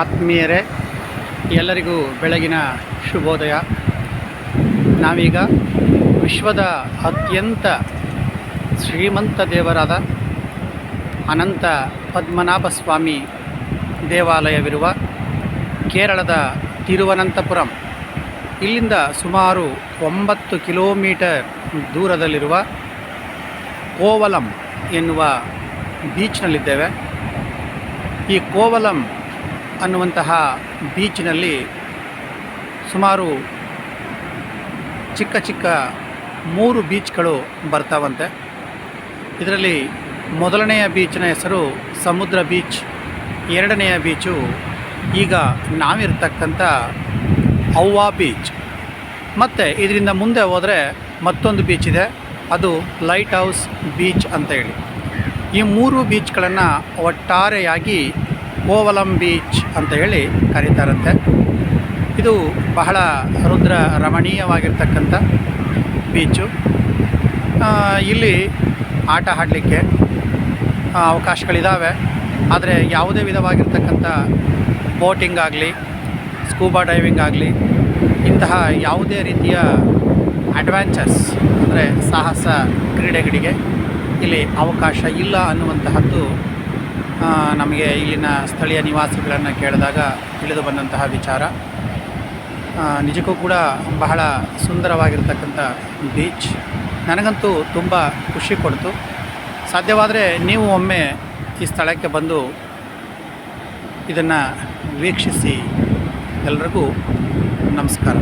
ಆತ್ಮೀಯರೇ, ಎಲ್ಲರಿಗೂ ಬೆಳಗಿನ ಶುಭೋದಯ. ನಾವೀಗ ವಿಶ್ವದ ಅತ್ಯಂತ ಶ್ರೀಮಂತ ದೇವರಾದ ಅನಂತ ಪದ್ಮನಾಭ ಸ್ವಾಮಿ ದೇವಾಲಯವಿರುವ ಕೇರಳದ ತಿರುವನಂತಪುರಂ, ಇಲ್ಲಿಂದ ಸುಮಾರು ಒಂಬತ್ತು ಕಿಲೋಮೀಟರ್ ದೂರದಲ್ಲಿರುವ ಕೋವಲಂ ಎನ್ನುವ ಬೀಚ್ನಲ್ಲಿದ್ದೇವೆ ಈ ಕೋವಲಂ ಅನ್ನುವಂತಹ ಬೀಚ್ನಲ್ಲಿ ಸುಮಾರು ಚಿಕ್ಕ ಚಿಕ್ಕ ಮೂರು ಬೀಚ್ಗಳು ಬರ್ತಾವಂತೆ. ಇದರಲ್ಲಿ ಮೊದಲನೆಯ ಬೀಚ್ನ ಹೆಸರು ಸಮುದ್ರ ಬೀಚ್, ಎರಡನೆಯ ಬೀಚು ಈಗ ನಾವಿರ್ತಕ್ಕಂಥ ಅವ್ವಾ ಬೀಚ್. ಮತ್ತು ಇದರಿಂದ ಮುಂದೆ ಹೋದರೆ ಮತ್ತೊಂದು ಬೀಚ್ ಇದೆ, ಅದು ಲೈಟ್ ಹೌಸ್ ಬೀಚ್ ಅಂತ ಹೇಳಿ. ಈ ಮೂರು ಬೀಚ್ಗಳನ್ನು ಒಟ್ಟಾರೆಯಾಗಿ ಕೋವಲಂ ಬೀಚ್ ಅಂತ ಹೇಳಿ ಕರೀತಾರಂತೆ. ಇದು ಬಹಳ ರುದ್ರ ರಮಣೀಯವಾಗಿರ್ತಕ್ಕಂಥ ಬೀಚು. ಇಲ್ಲಿ ಆಟ ಆಡಲಿಕ್ಕೆ ಅವಕಾಶಗಳಿದ್ದಾವೆ ಆದರೆ ಯಾವುದೇ ವಿಧವಾಗಿರ್ತಕ್ಕಂಥ ಬೋಟಿಂಗ್ ಆಗಲಿ, ಸ್ಕೂಬಾ ಡೈವಿಂಗ್ ಆಗಲಿ, ಇಂತಹ ಯಾವುದೇ ರೀತಿಯ ಅಡ್ವೆಂಚರ್ಸ್, ಅಂದರೆ ಸಾಹಸ ಕ್ರೀಡೆಗಳಿಗೆ ಇಲ್ಲಿ ಅವಕಾಶ ಇಲ್ಲ ಅನ್ನುವಂತಹದ್ದು ನಮಗೆ ಇಲ್ಲಿನ ಸ್ಥಳೀಯ ನಿವಾಸಿಗಳನ್ನು ಕೇಳಿದಾಗ ತಿಳಿದು ಬಂದಂತಹ ವಿಚಾರ. ನಿಜಕ್ಕೂ ಕೂಡ ಬಹಳ ಸುಂದರವಾಗಿರ್ತಕ್ಕಂಥ ಬೀಚ್ ನನಗಂತೂ ತುಂಬ ಖುಷಿ ಕೊಡ್ತು. ಸಾಧ್ಯವಾದರೆ ನೀವು ಒಮ್ಮೆ ಈ ಸ್ಥಳಕ್ಕೆ ಬಂದು ಇದನ್ನು ವೀಕ್ಷಿಸಿ ಎಲ್ರಿಗೂ ನಮಸ್ಕಾರ.